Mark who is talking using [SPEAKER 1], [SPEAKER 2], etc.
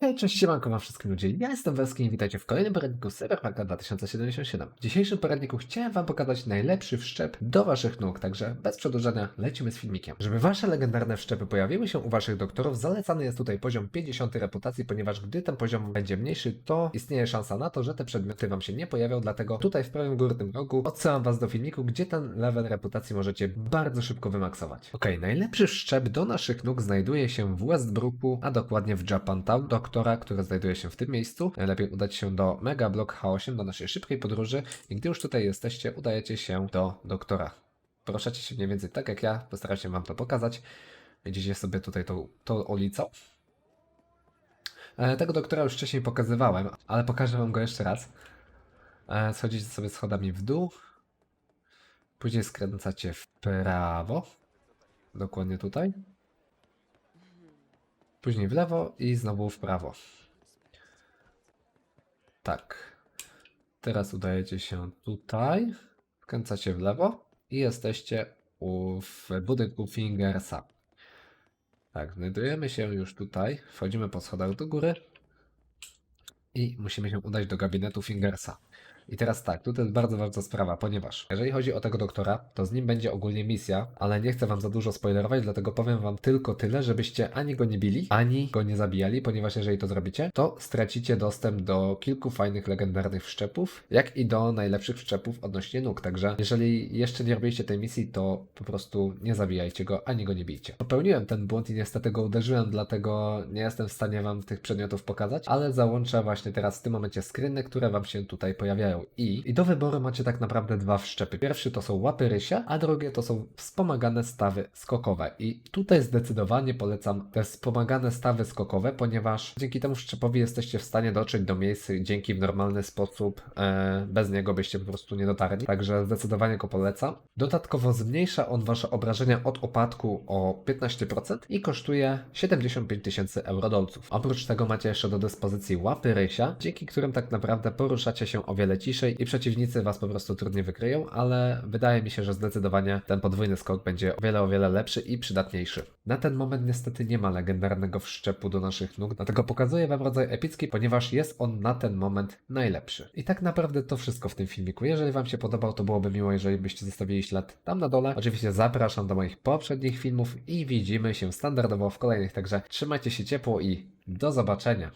[SPEAKER 1] Hej, cześć, siemanko wam wszystkim ludzie, ja jestem Weski i witajcie w kolejnym poradniku Cyberpunka 2077. W dzisiejszym poradniku chciałem wam pokazać najlepszy wszczep do waszych nóg, także bez przedłużania lecimy z filmikiem. Żeby wasze legendarne wszczepy pojawiły się u waszych doktorów, zalecany jest tutaj poziom 50 reputacji, ponieważ gdy ten poziom będzie mniejszy, to istnieje szansa na to, że te przedmioty wam się nie pojawią, dlatego tutaj w prawym górnym rogu odsyłam was do filmiku, gdzie ten level reputacji możecie bardzo szybko wymaksować. Ok, najlepszy wszczep do naszych nóg znajduje się w Westbrooku, a dokładnie w Japantown, doktora, który znajduje się w tym miejscu. Najlepiej udać się do Mega Block H8 do naszej szybkiej podróży i gdy już tutaj jesteście, udajecie się do doktora. Poruszacie się mniej więcej tak jak ja, postaram się wam to pokazać. Widzicie sobie tutaj tą, tą ulicą. E, Tego doktora już wcześniej pokazywałem, ale pokażę wam go jeszcze raz. E, Schodzicie sobie schodami w dół. Później skręcacie w prawo. Dokładnie tutaj. Później w lewo i znowu w prawo. Tak. Teraz udajecie się tutaj. Skręcacie w lewo i jesteście u, w budynku Fingersa. Tak, znajdujemy się już tutaj. Wchodzimy po schodach do góry. I musimy się udać do gabinetu Fingersa. I teraz tak, tutaj jest bardzo ważna sprawa, ponieważ jeżeli chodzi o tego doktora, to z nim będzie ogólnie misja, ale nie chcę wam za dużo spoilerować, dlatego powiem wam tylko tyle, żebyście ani go nie bili, ani go nie zabijali, ponieważ jeżeli to zrobicie, to stracicie dostęp do kilku fajnych, legendarnych wszczepów, jak i do najlepszych wszczepów odnośnie nóg. Także jeżeli jeszcze nie robiliście tej misji, to po prostu nie zabijajcie go, ani go nie bijcie. Popełniłem ten błąd i niestety go uderzyłem, dlatego nie jestem w stanie wam tych przedmiotów pokazać, ale załączę właśnie teraz w tym momencie skryny, które wam się tutaj pojawiają. I, I do wyboru macie tak naprawdę dwa wszczepy. Pierwszy to są łapy rysia, a drugie to są wspomagane stawy skokowe. I tutaj zdecydowanie polecam te wspomagane stawy skokowe, ponieważ dzięki temu wszczepowi jesteście w stanie dotrzeć do miejsc dzięki w normalny sposób. E, bez niego byście po prostu nie dotarli. Także zdecydowanie go polecam. Dodatkowo zmniejsza on wasze obrażenia od opadku o 15% i kosztuje 75 tysięcy eurodolców. Oprócz tego macie jeszcze do dyspozycji łapy rysia, dzięki którym tak naprawdę poruszacie się o wiele ciszej i przeciwnicy was po prostu trudniej wykryją, ale wydaje mi się, że zdecydowanie ten podwójny skok będzie o wiele, o wiele lepszy i przydatniejszy. Na ten moment niestety nie ma legendarnego wszczepu do naszych nóg, dlatego pokazuję wam rodzaj epicki, ponieważ jest on na ten moment najlepszy. I tak naprawdę to wszystko w tym filmiku. Jeżeli wam się podobał, to byłoby miło, jeżeli byście zostawili ślad tam na dole. Oczywiście zapraszam do moich poprzednich filmów i widzimy się standardowo w kolejnych, także trzymajcie się ciepło i do zobaczenia.